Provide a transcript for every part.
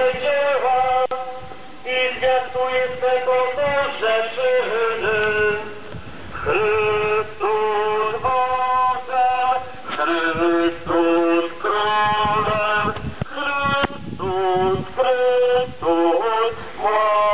dzieła i zwiastuje swego Boże czyny. Chrystus Bogiem, Chrystus Królem, Chrystus, Chrystus Władcą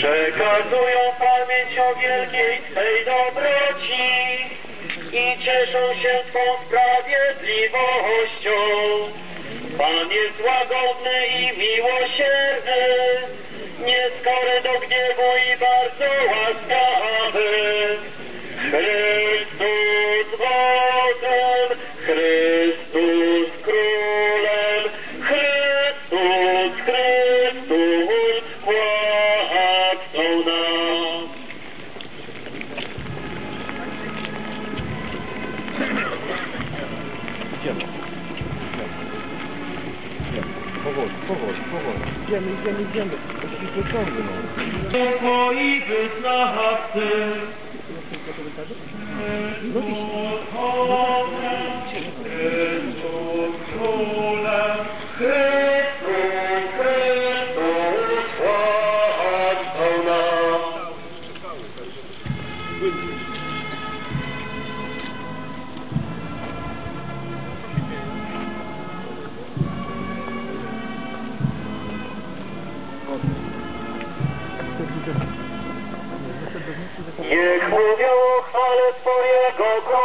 Przekazują pamięć o wielkiej Twej dobroci i cieszą się Twą sprawiedliwością. Pan jest łagodny i miłosierny, Powoli, powoli, powoli. Idziemy, idziemy, idziemy. Musisz wyciągnąć. Twoi wyznawcy, No i Chrystus królem, o chwale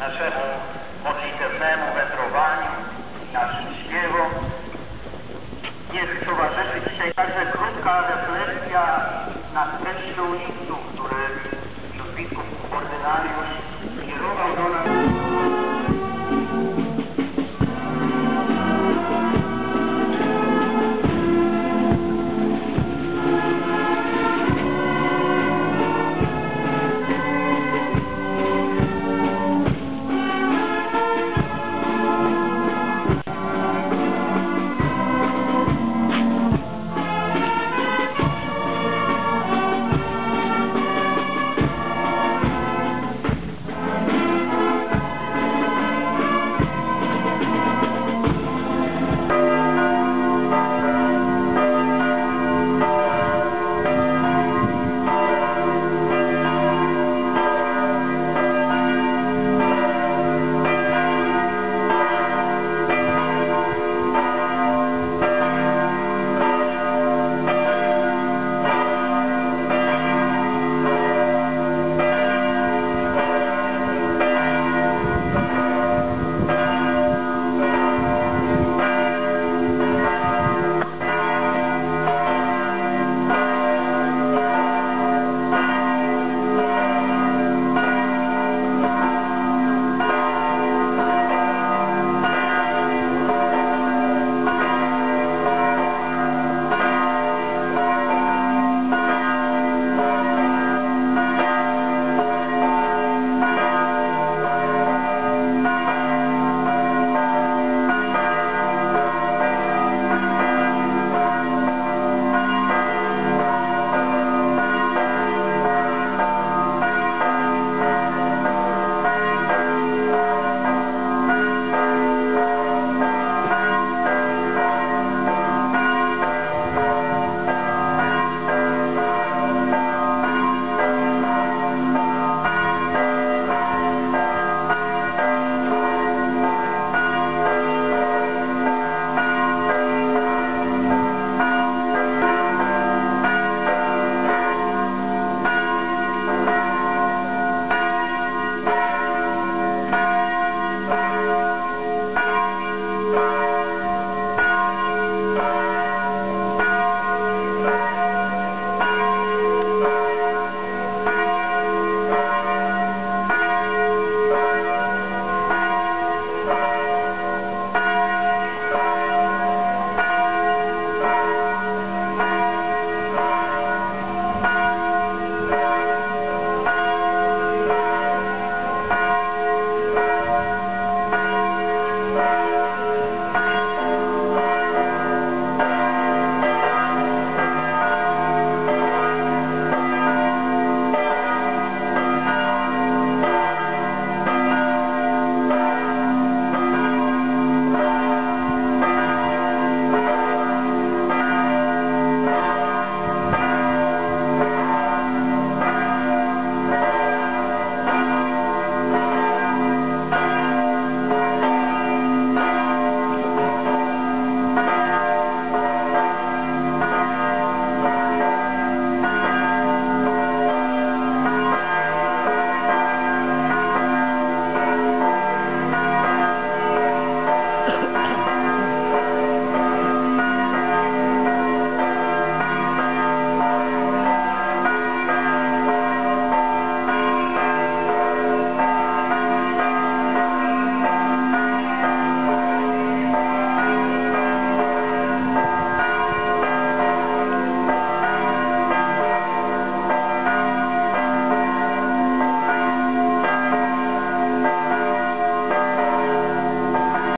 naszemu modlitewnemu wędrowaniu, naszym śpiewom. Niech towarzyszy dzisiaj także krótka refleksja na treścią listu, który biskup ordynariusz skierował do nas.